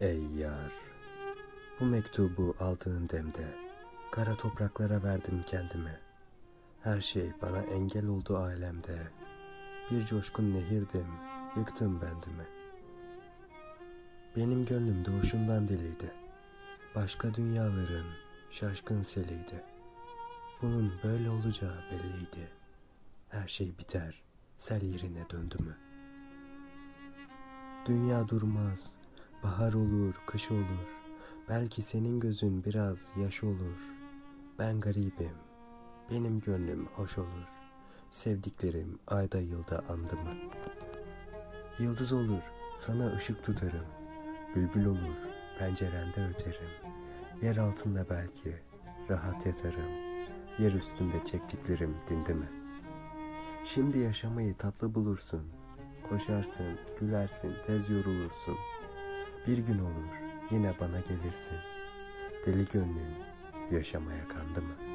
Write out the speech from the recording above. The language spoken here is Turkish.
Ey yar, bu mektubu aldığın demde kara topraklara verdim kendimi. Her şey bana engel oldu alemde. Bir coşkun nehirdim, yıktım bendimi. Benim gönlüm doğuşundan deliydi. Başka dünyaların şaşkın seliydi. Bunun böyle olacağı belliydi. Her şey biter, sel yerine döndü mü? Dünya durmaz, bahar olur, kış olur. Belki senin gözün biraz yaş olur. Ben garibim, benim gönlüm hoş olur. Sevdiklerim ayda yılda andı mı? Yıldız olur, sana ışık tutarım. Bülbül olur, pencerende öterim. Yer altında belki rahat yatarım. Yer üstünde çektiklerim dindi mi? Şimdi yaşamayı tatlı bulursun. Koşarsın, gülersin, tez yorulursun. Bir gün olur, yine bana gelirsin. Deli gönlün yaşamaya kandı mı?''